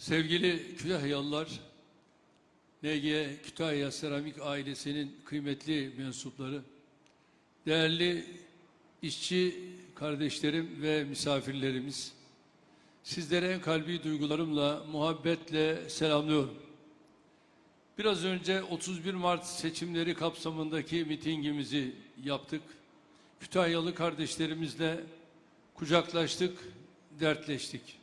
Sevgili Kütahyalılar, NG Kütahya Seramik ailesinin kıymetli mensupları, değerli işçi kardeşlerim ve misafirlerimiz, sizlere en kalbi duygularımla, muhabbetle selamlıyorum. Biraz önce 31 Mart seçimleri kapsamındaki mitingimizi yaptık. Kütahyalı kardeşlerimizle kucaklaştık, dertleştik.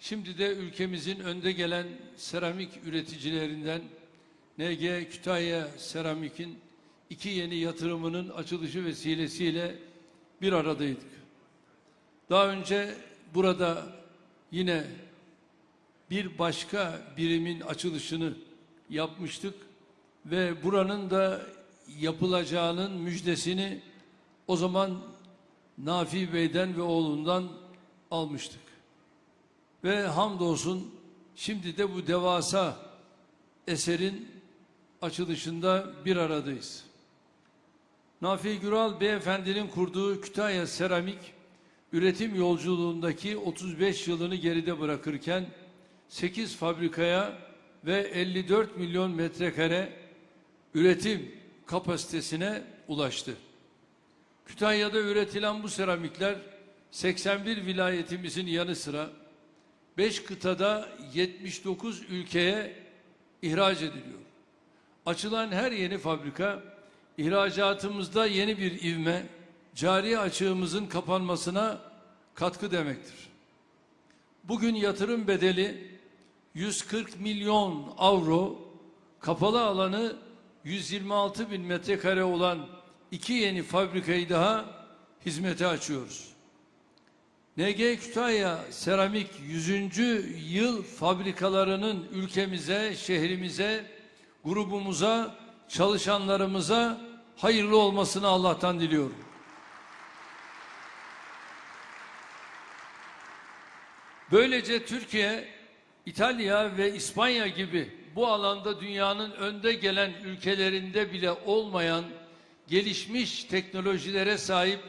Şimdi de ülkemizin önde gelen seramik üreticilerinden NG Kütahya Seramik'in iki yeni yatırımının açılışı vesilesiyle bir aradaydık. Daha önce burada yine bir başka birimin açılışını yapmıştık ve buranın da yapılacağının müjdesini o zaman Nafi Bey'den ve oğlundan almıştık. Ve hamdolsun şimdi de bu devasa eserin açılışında bir aradayız. Nafi Güral Beyefendinin kurduğu Kütahya Seramik, üretim yolculuğundaki 35 yılını geride bırakırken 8 fabrikaya ve 54 milyon metrekare üretim kapasitesine ulaştı. Kütahya'da üretilen bu seramikler 81 vilayetimizin yanı sıra 5 kıtada 79 ülkeye ihraç ediliyor. Açılan her yeni fabrika ihracatımızda yeni bir ivme, cari açığımızın kapanmasına katkı demektir. Bugün yatırım bedeli 140 milyon avro, kapalı alanı 126 bin metrekare olan iki yeni fabrikayı daha hizmete açıyoruz. NG Kütahya Seramik 100. yıl fabrikalarının ülkemize, şehrimize, grubumuza, çalışanlarımıza hayırlı olmasını Allah'tan diliyorum. Böylece Türkiye, İtalya ve İspanya gibi bu alanda dünyanın önde gelen ülkelerinde bile olmayan gelişmiş teknolojilere sahip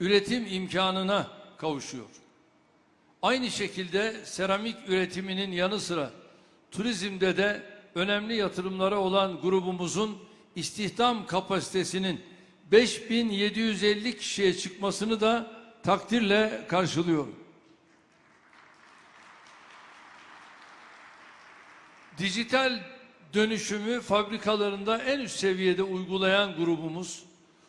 üretim imkanına kavuşuyor. Aynı şekilde seramik üretiminin yanı sıra turizmde de önemli yatırımlara olan grubumuzun istihdam kapasitesinin 5750 kişiye çıkmasını da takdirle karşılıyorum. Dijital dönüşümü fabrikalarında en üst seviyede uygulayan grubumuz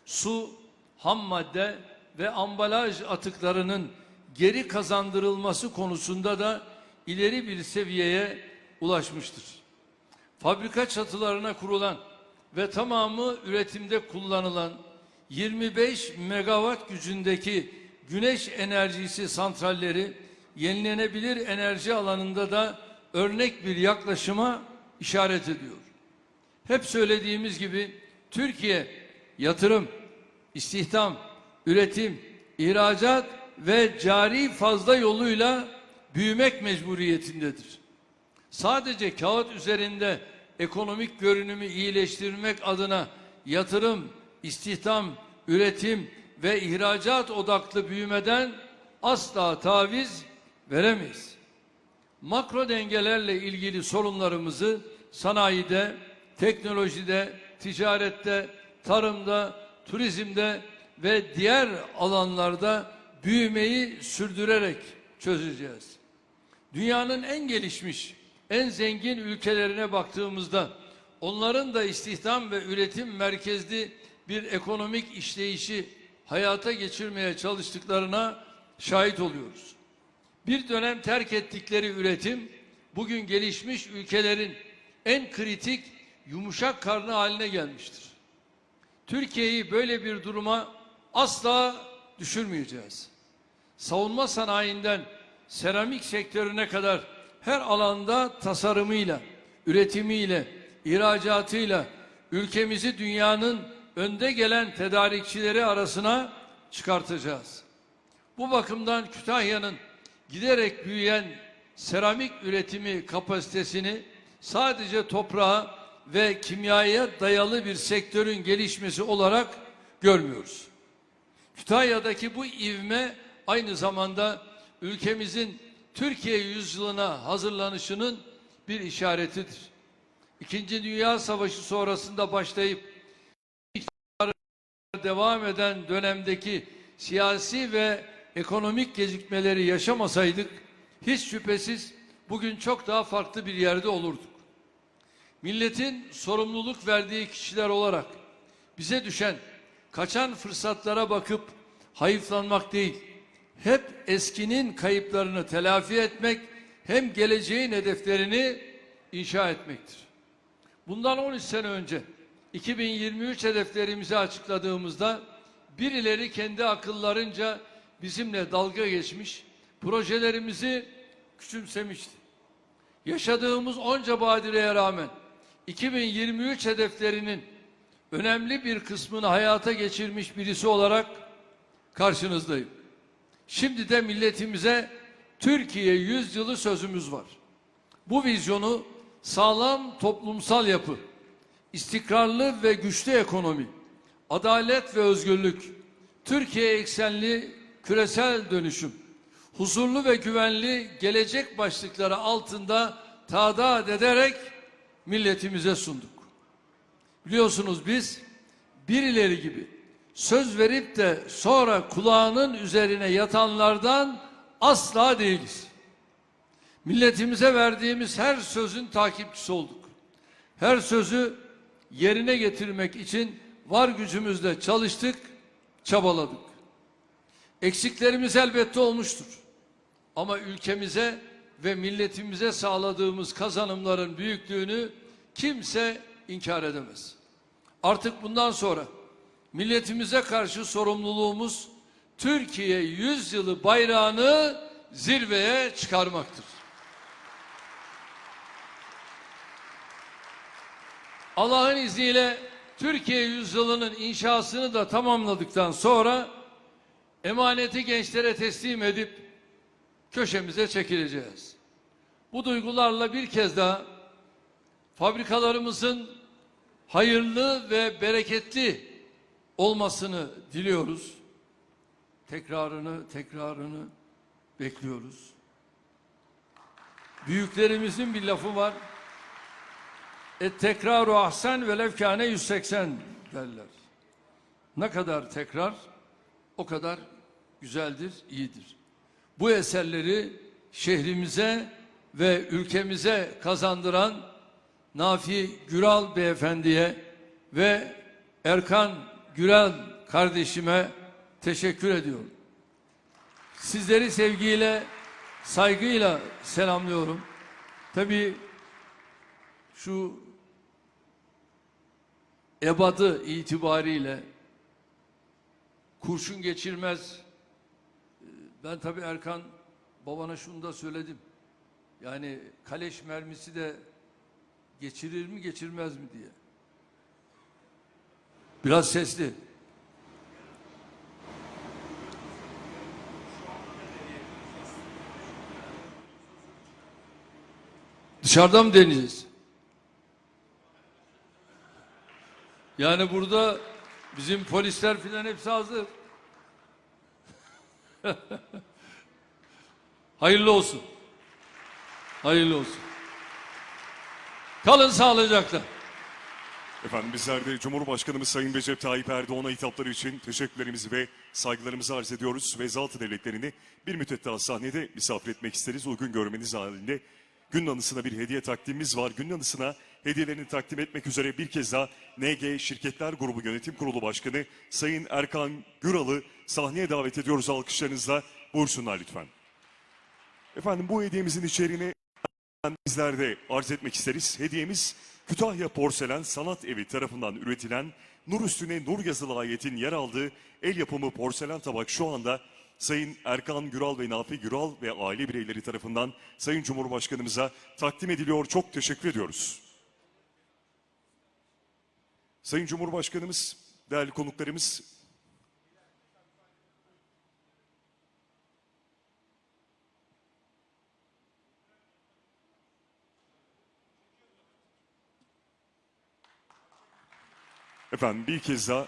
su, ham madde ve ambalaj atıklarının geri kazandırılması konusunda da ileri bir seviyeye ulaşmıştır. Fabrika çatılarına kurulan ve tamamı üretimde kullanılan 25 megawatt gücündeki güneş enerjisi santralleri yenilenebilir enerji alanında da örnek bir yaklaşıma işaret ediyor. Hep söylediğimiz gibi Türkiye yatırım, istihdam, üretim, ihracat ve cari fazla yoluyla büyümek mecburiyetindedir. Sadece kağıt üzerinde ekonomik görünümü iyileştirmek adına yatırım, istihdam, üretim ve ihracat odaklı büyümeden asla taviz veremeyiz. Makro dengelerle ilgili sorunlarımızı sanayide, teknolojide, ticarette, tarımda, turizmde ve diğer alanlarda büyümeyi sürdürerek çözeceğiz. Dünyanın en gelişmiş, en zengin ülkelerine baktığımızda onların da istihdam ve üretim merkezli bir ekonomik işleyişi hayata geçirmeye çalıştıklarına şahit oluyoruz. Bir dönem terk ettikleri üretim bugün gelişmiş ülkelerin en kritik yumuşak karnı haline gelmiştir. Türkiye'yi böyle bir duruma asla düşürmeyeceğiz. Savunma sanayinden seramik sektörüne kadar her alanda tasarımıyla, üretimiyle, ihracatıyla ülkemizi dünyanın önde gelen tedarikçileri arasına çıkartacağız. Bu bakımdan Kütahya'nın giderek büyüyen seramik üretimi kapasitesini sadece toprağa ve kimyaya dayalı bir sektörün gelişmesi olarak görmüyoruz. Kütahya'daki bu ivme aynı zamanda ülkemizin Türkiye yüzyılına hazırlanışının bir işaretidir. İkinci Dünya Savaşı sonrasında başlayıp devam eden dönemdeki siyasi ve ekonomik gecikmeleri yaşamasaydık hiç şüphesiz bugün çok daha farklı bir yerde olurduk. Milletin sorumluluk verdiği kişiler olarak bize düşen kaçan fırsatlara bakıp hayıflanmak değil, hep eskinin kayıplarını telafi etmek hem geleceğin hedeflerini inşa etmektir. Bundan 13 sene önce 2023 hedeflerimizi açıkladığımızda birileri kendi akıllarınca bizimle dalga geçmiş, projelerimizi küçümsemişti. Yaşadığımız onca badireye rağmen 2023 hedeflerinin önemli bir kısmını hayata geçirmiş birisi olarak karşınızdayım. Şimdi de milletimize Türkiye yüzyılı sözümüz var. Bu vizyonu sağlam toplumsal yapı, istikrarlı ve güçlü ekonomi, adalet ve özgürlük, Türkiye eksenli küresel dönüşüm, huzurlu ve güvenli gelecek başlıkları altında tadat ederek milletimize sunduk. Biliyorsunuz biz birileri gibi söz verip de sonra kulağının üzerine yatanlardan asla değiliz. Milletimize verdiğimiz her sözün takipçisi olduk. Her sözü yerine getirmek için var gücümüzle çalıştık, çabaladık. Eksiklerimiz elbette olmuştur. Ama ülkemize ve milletimize sağladığımız kazanımların büyüklüğünü kimse inkar edemez. Artık bundan sonra milletimize karşı sorumluluğumuz Türkiye yüzyılı bayrağını zirveye çıkarmaktır. Allah'ın izniyle Türkiye yüzyılının inşasını da tamamladıktan sonra emaneti gençlere teslim edip köşemize çekileceğiz. Bu duygularla bir kez daha fabrikalarımızın hayırlı ve bereketli olmasını diliyoruz. Tekrarını, tekrarını bekliyoruz. Büyüklerimizin bir lafı var. Et tekraru ahsen ve levkâne 180 derler. Ne kadar tekrar o kadar güzeldir, iyidir. Bu eserleri şehrimize ve ülkemize kazandıran Nafi Güral beyefendiye ve Erkan Güral kardeşime teşekkür ediyorum. Sizleri sevgiyle, saygıyla selamlıyorum. Tabii şu ebadı itibariyle kurşun geçirmez. Ben tabii Erkan babana şunu da söyledim. Yani kaleş mermisi de geçirir mi geçirmez mi diye. Biraz sesli. Dışarıda mı deneyeceğiz? Yani burada bizim polisler filan hepsi hazır. Hayırlı olsun. Hayırlı olsun. Kalın sağlıcakla. Efendim bizler de Cumhurbaşkanımız Sayın Recep Tayyip Erdoğan'a hitapları için teşekkürlerimizi ve saygılarımızı arz ediyoruz. Ve zat devletlerini bir müddet daha sahnede misafir etmek isteriz. Uygun görmeniz halinde gün anısına bir hediye takdimimiz var. Gün anısına hediyelerini takdim etmek üzere bir kez daha NG Şirketler Grubu Yönetim Kurulu Başkanı Sayın Erkan Güral'ı sahneye davet ediyoruz alkışlarınızla. Buyursunlar lütfen. Efendim bu hediyemizin içeriğini bizler de arz etmek isteriz. Hediyemiz Kütahya Porselen Sanat Evi tarafından üretilen nur üstüne nur yazılı ayetin yer aldığı el yapımı porselen tabak şu anda Sayın Erkan Güral ve Nafi Güral ve aile bireyleri tarafından Sayın Cumhurbaşkanımıza takdim ediliyor. Çok teşekkür ediyoruz. Sayın Cumhurbaşkanımız, değerli konuklarımız Efendim bir kez daha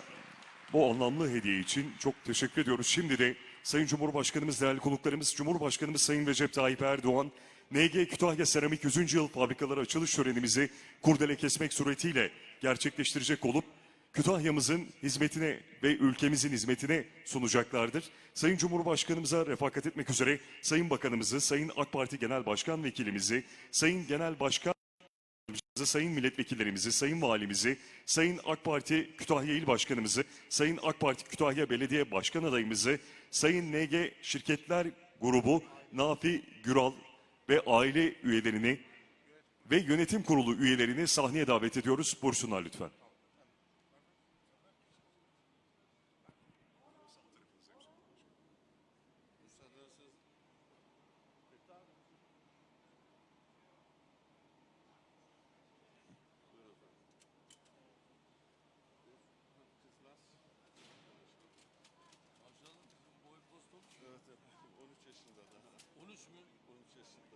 bu anlamlı hediye için çok teşekkür ediyoruz. Şimdi de Sayın Cumhurbaşkanımız, değerli konuklarımız, Cumhurbaşkanımız Sayın Recep Tayyip Erdoğan, NG Kütahya Seramik 100. Yıl Fabrikaları açılış törenimizi kurdele kesmek suretiyle gerçekleştirecek olup Kütahya'mızın hizmetine ve ülkemizin hizmetine sunacaklardır. Sayın Cumhurbaşkanımıza refakat etmek üzere Sayın Bakanımızı, Sayın AK Parti Genel Başkan Vekilimizi, Sayın Genel Başkan Sayın milletvekillerimizi, sayın valimizi, sayın AK Parti Kütahya İl Başkanımızı, sayın AK Parti Kütahya Belediye Başkan adayımızı, sayın NG Şirketler Grubu Nafi Güral ve aile üyelerini ve yönetim kurulu üyelerini sahneye davet ediyoruz. Buyursunlar lütfen. yaşında daha. 13 mü? 13 yaşında.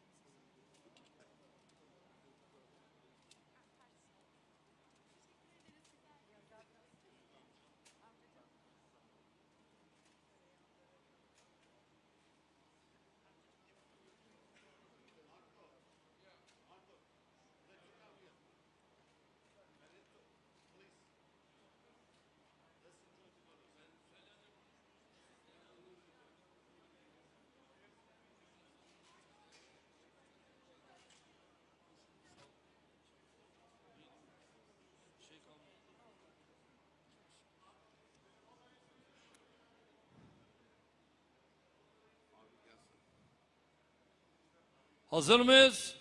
Hazır mıyız?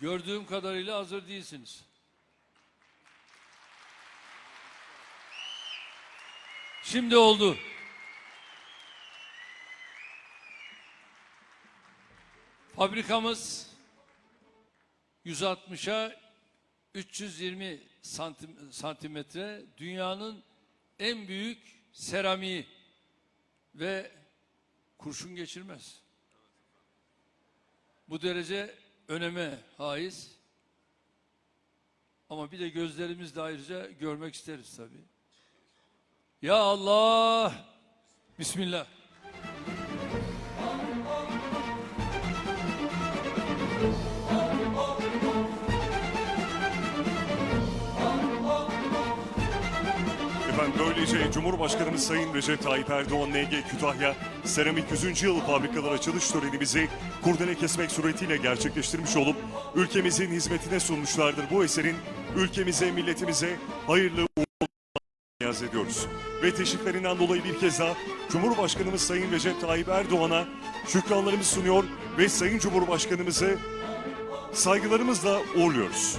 Gördüğüm kadarıyla hazır değilsiniz. Şimdi oldu. Fabrikamız 160'a 320 santim, santimetre dünyanın en büyük seramiği ve kurşun geçirmez. Bu derece öneme haiz. Ama bir de gözlerimizle ayrıca görmek isteriz tabii. Ya Allah! Bismillah. Böylece Cumhurbaşkanımız Sayın Recep Tayyip Erdoğan NG Kütahya Seramik 100. Yıl Fabrikalar açılış törenimizi kurdele kesmek suretiyle gerçekleştirmiş olup ülkemizin hizmetine sunmuşlardır. Bu eserin ülkemize, milletimize hayırlı niyaz ediyoruz. Ve teşviklerinden dolayı bir kez daha Cumhurbaşkanımız Sayın Recep Tayyip Erdoğan'a şükranlarımızı sunuyor ve Sayın Cumhurbaşkanımızı saygılarımızla uğurluyoruz.